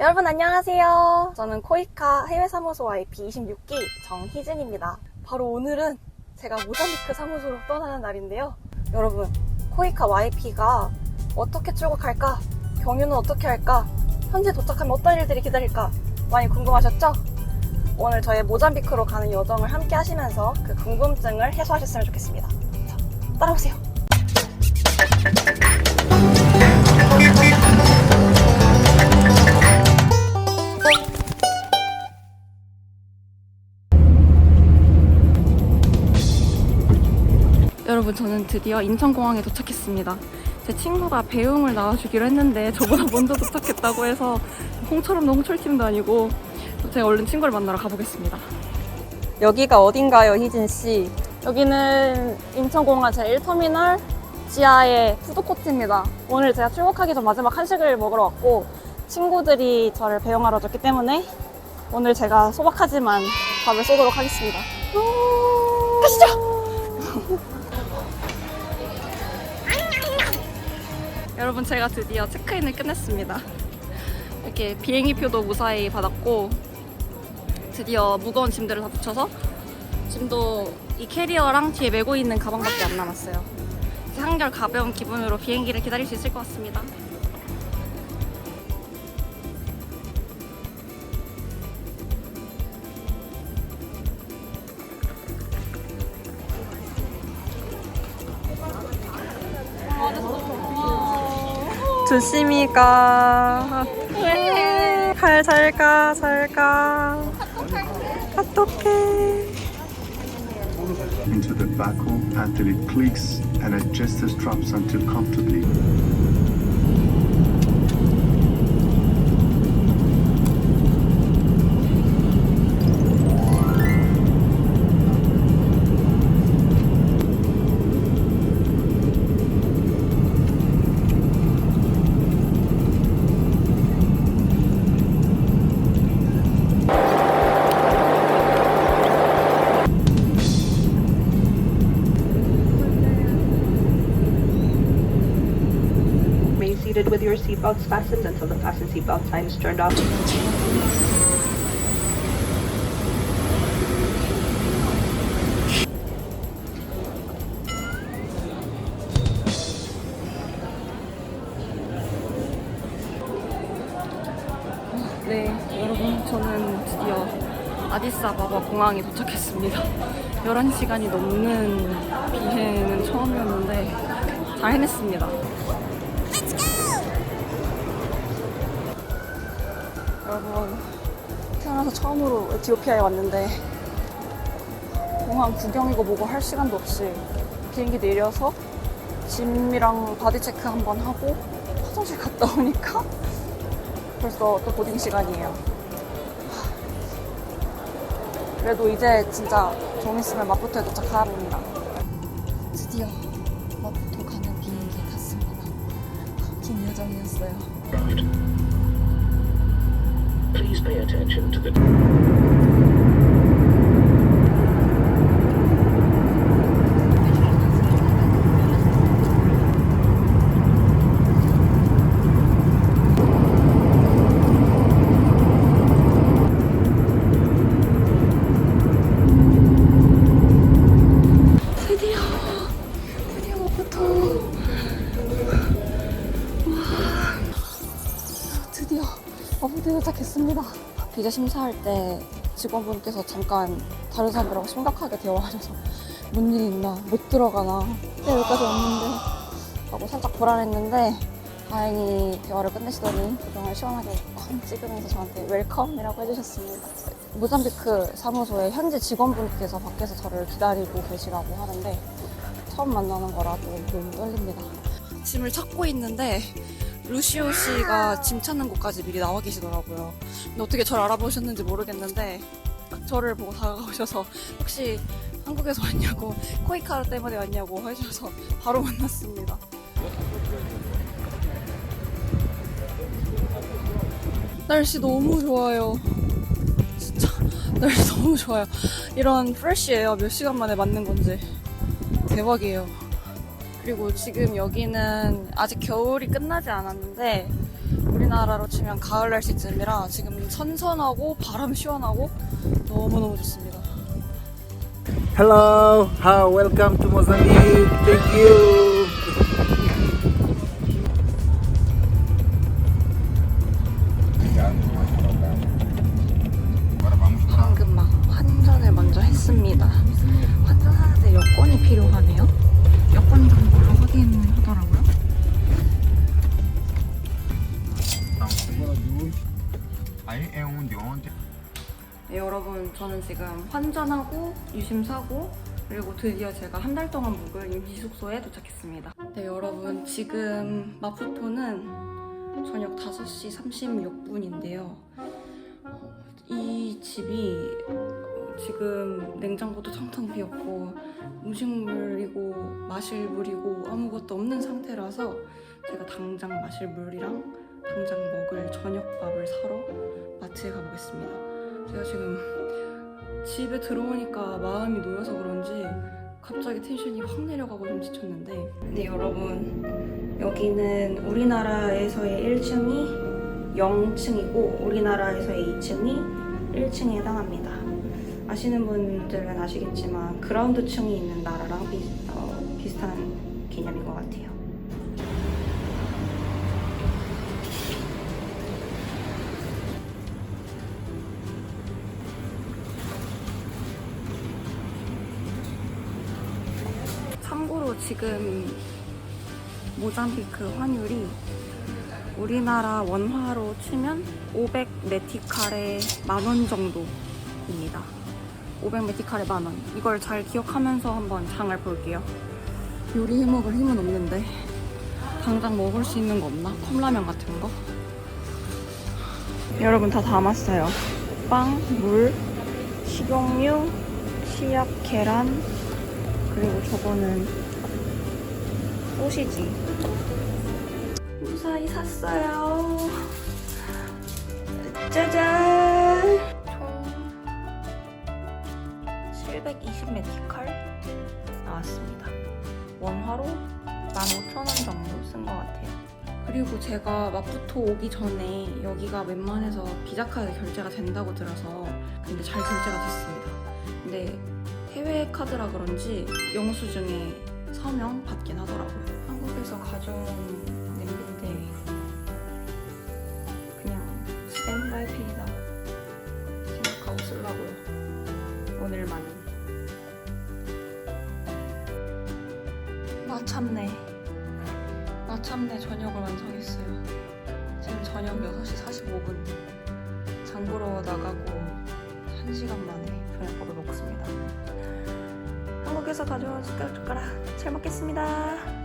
여러분 안녕하세요. 저는 코이카 해외 사무소 IP 26기 정희진입니다. 바로 오늘은 제가 모자미크 사무소로 떠나는 날인데요. 여러분, 코이카 YP가 어떻게 출국할까? 경유는 어떻게 할까? 현재 도착하면 어떤 일들이 기다릴까? 많이 궁금하셨죠? 오늘 저의 모잠비크로 가는 여정을 함께 하시면서 그 궁금증을 해소하셨으면 좋겠습니다. 자, 따라오세요. 여러분 저는 드디어 인천공항에 도착했습니다. 제 친구가 배웅을 나와주기로 했는데 저보다 먼저 도착했다고 해서 홍처럼 홍철팀도 아니고 제가 얼른 친구를 만나러 가보겠습니다. 여기가 어딘가요, 희진 씨? 여기는 인천공항 제1터미널 지하의 푸드코트입니다. 오늘 제가 출국하기 전 마지막 한식을 먹으러 왔고 친구들이 저를 배웅하러 줬기 때문에 오늘 제가 소박하지만 밥을 쏘도록 하겠습니다. 가시죠! 여러분 제가 드디어 체크인을 끝냈습니다. 이렇게 비행기 표도 무사히 받았고 드디어 무거운 짐들을 다 붙여서 짐도 이 캐리어랑 뒤에 메고 있는 가방밖에 안 남았어요. 한결 가벼운 기분으로 비행기를 기다릴 수 있을 것 같습니다. 조심히 가. 잘, 잘 가, 잘 가. 어떡해. into the buckle until it clicks and adjust the straps until comfortably. Seated with your seatbelts fastened until the fasten seatbelt sign is turned off. 네, 여러분, 저는 드디어 아디스아바바 공항에 도착했습니다. 11시간이 넘는 비행은 처음이었는데 잘 해냈습니다. 여러분, 태어나서 처음으로 에티오피아에 왔는데 공항 구경이고 뭐고 할 시간도 없이 비행기 내려서 짐이랑 바디 체크 한번 하고 화장실 갔다 오니까 벌써 또 보딩 시간이에요. 그래도 이제 진짜 좀 있으면 마푸토에 도착합니다. 드디어 마푸토 가는 비행기에 탔습니다. 긴 여정이었어요. Please pay attention to the 도착했습니다 비자 심사할 때 직원분께서 잠깐 다른 사람들하고 심각하게 대화하셔서 뭔 일이 있나 못 들어가나 네, 여기까지 왔는데 하고 살짝 불안했는데 다행히 대화를 끝내시더니 그동안 시원하게 쾅 찍으면서 저한테 웰컴이라고 해주셨습니다. 모잠비크 사무소의 현지 직원분께서 밖에서 저를 기다리고 계시라고 하는데 처음 만나는 거라도 너무 떨립니다. 짐을 찾고 있는데 루시오 씨가 짐 찾는 곳까지 미리 나와 계시더라고요. 근데 어떻게 저를 알아보셨는지 모르겠는데 저를 보고 다가오셔서 혹시 한국에서 왔냐고 코이카르 때문에 왔냐고 하셔서 바로 만났습니다. 날씨 너무 좋아요. 진짜 날씨 너무 좋아요. 이런 프레쉬 에어 몇 시간 만에 맞는 건지 대박이에요. 그리고 지금 여기는 아직 겨울이 끝나지 않았는데 우리나라 우리나라로 치면 가을 날씨쯤이라 지금 선선하고 바람 시원하고 너무너무 좋습니다. Hello, welcome to Mozambique. Thank you. Onde ontem. 네, 여러분 저는 지금 환전하고 유심 사고 그리고 드디어 제가 한 달 동안 묵을 임시 숙소에 도착했습니다. 네 여러분 지금 마푸토는 저녁 5시 36분인데요. 이 집이 지금 냉장고도 텅텅 비었고 음식물이고 마실 물이고 아무것도 없는 상태라서 제가 당장 마실 물이랑 당장 먹을 저녁밥을 사러 마트에 가보겠습니다. 제가 지금 집에 들어오니까 마음이 놓여서 그런지 갑자기 텐션이 확 내려가고 좀 지쳤는데 네 여러분 여기는 우리나라에서의 1층이 0층이고 우리나라에서의 2층이 1층에 해당합니다 아시는 분들은 아시겠지만 그라운드 층이 있는 나라랑 비, 어, 비슷한 개념인 것 같아요 참고로 지금 모잠비크 환율이 우리나라 원화로 치면 500 메티칼에 만 원 정도입니다. 500 메티칼에 만 원. 이걸 잘 기억하면서 한번 장을 볼게요. 요리 해 먹을 힘은 없는데 당장 먹을 수 있는 거 없나? 컵라면 같은 거? 여러분 다 담았어요. 빵, 물, 식용유, 치약, 계란, 그리고 저거는 소시지. 무사히 샀어요. 짜잔! 총 720메티칼 나왔습니다. 원화로 15,000원 정도 쓴 것 같아요. 그리고 제가 마푸토 오기 전에 여기가 웬만해서 비자카드 결제가 된다고 들어서 근데 잘 결제가 됐습니다. 근데 해외 카드라 그런지 영수증에 서명 받긴 하더라고요. 한국에서 가져온 냄비인데 그냥 스탠바이 펜이다 생각하고 쓰려고요. 오늘만은. 마참내. 마참내 저녁을 완성했어요. 지금 저녁 6시 45분. 장 보러 나가고 1시간 만에 저녁밥을 먹습니다. 한국에서 가져온 숟가락 잘 먹겠습니다.